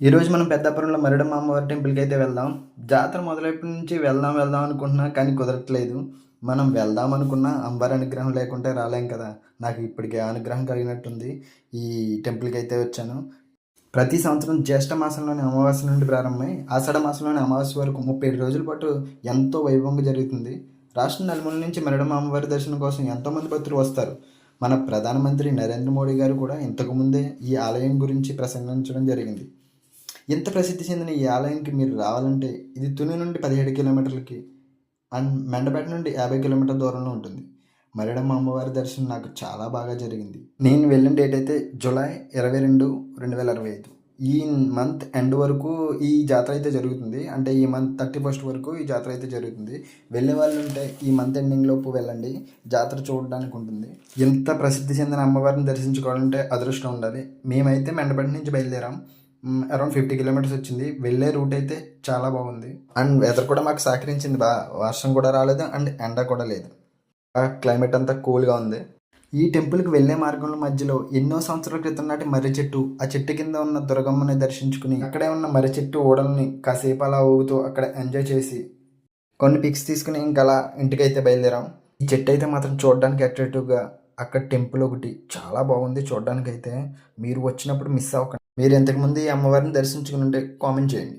ఈరోజు మనం పెద్దాపురంలో మరిడమ్మ అమ్మవారి టెంపుల్కి అయితే వెళ్దాం. జాతర మొదలైనప్పటి నుంచి వెళ్దాం వెళ్దాం అనుకుంటున్నా కానీ కుదరట్లేదు. మనం వెళ్దాం అనుకున్నా అమ్మవారి అనుగ్రహం లేకుంటే రాలేం కదా. నాకు ఇప్పటికే అనుగ్రహం కలిగినట్టుంది. ఈ టెంపుల్కి అయితే వచ్చాను. ప్రతి సంవత్సరం జ్యేష్ఠ మాసంలోని అమావాస్య నుండి ప్రారంభమై ఆషాఢ మాసంలోని అమావాస్య వరకు ముప్పై ఏడు రోజుల పాటు ఎంతో వైభవంగా జరుగుతుంది. రాష్ట్ర నలుమూల నుంచి మరిడమ్మ అమ్మవారి దర్శనం కోసం ఎంతోమంది భక్తులు వస్తారు. మన ప్రధానమంత్రి నరేంద్ర మోడీ గారు కూడా ఇంతకుముందే ఈ ఆలయం గురించి ప్రసంగించడం జరిగింది. ఇంత ప్రసిద్ధి చెందిన ఈ ఆలయంకి మీరు రావాలంటే ఇది తుని నుండి పదిహేడు కిలోమీటర్లకి అండ్ మెండపేట నుండి యాభై కిలోమీటర్ల దూరంలో ఉంటుంది. మరిడమ్మ అమ్మవారి దర్శనం నాకు చాలా బాగా జరిగింది. నేను వెళ్ళిన డేట్ అయితే జూలై ఇరవై రెండు రెండు వేల ఇరవై ఐదు. ఈ మంత్ ఎండ్ వరకు ఈ జాతర అయితే జరుగుతుంది. అంటే ఈ మంత్ థర్టీ ఫస్ట్ వరకు ఈ జాతర అయితే జరుగుతుంది. వెళ్ళే వాళ్ళు ఉంటే ఈ మంత్ ఎండింగ్ లోపు వెళ్ళండి. జాతర చూడడానికి ఉంటుంది. ఇంత ప్రసిద్ధి చెందిన అమ్మవారిని దర్శించుకోవాలంటే అదృష్టం ఉండాలి. మేమైతే మెండపేట నుంచి బయలుదేరాం. అరౌండ్ ఫిఫ్టీ కిలోమీటర్స్ వచ్చింది. వెళ్ళే రూట్ అయితే చాలా బాగుంది. అండ్ వెదర్ కూడా మాకు సహకరించింది. బా వర్షం కూడా రాలేదు అండ్ ఎండ కూడా లేదు. ఆ క్లైమేట్ అంతా కూల్గా ఉంది. ఈ టెంపుల్కి వెళ్ళే మార్గంలో మధ్యలో ఎన్నో సంవత్సరాల క్రితం నాటి మర్రి చెట్టు ఆ చెట్టు కింద ఉన్న దుర్గమ్మని దర్శించుకుని అక్కడే ఉన్న మర్రి చెట్టు ఓడల్ని కాసేపు అలా ఊగుతూ అక్కడ ఎంజాయ్ చేసి కొన్ని పిక్స్ తీసుకుని ఇంకా అలా ఇంటికైతే బయలుదేరాం. ఈ చెట్టు అయితే మాత్రం చూడడానికి అట్రాక్టివ్గా అక్కడ టెంపుల్ ఒకటి చాలా బాగుంది చూడడానికి అయితే మీరు వచ్చినప్పుడు మిస్ అవ్వకండి. మీరు ఇంతకుముందు ఈ అమ్మవారిని దర్శించుకుని ఉంటే కామెంట్ చేయండి.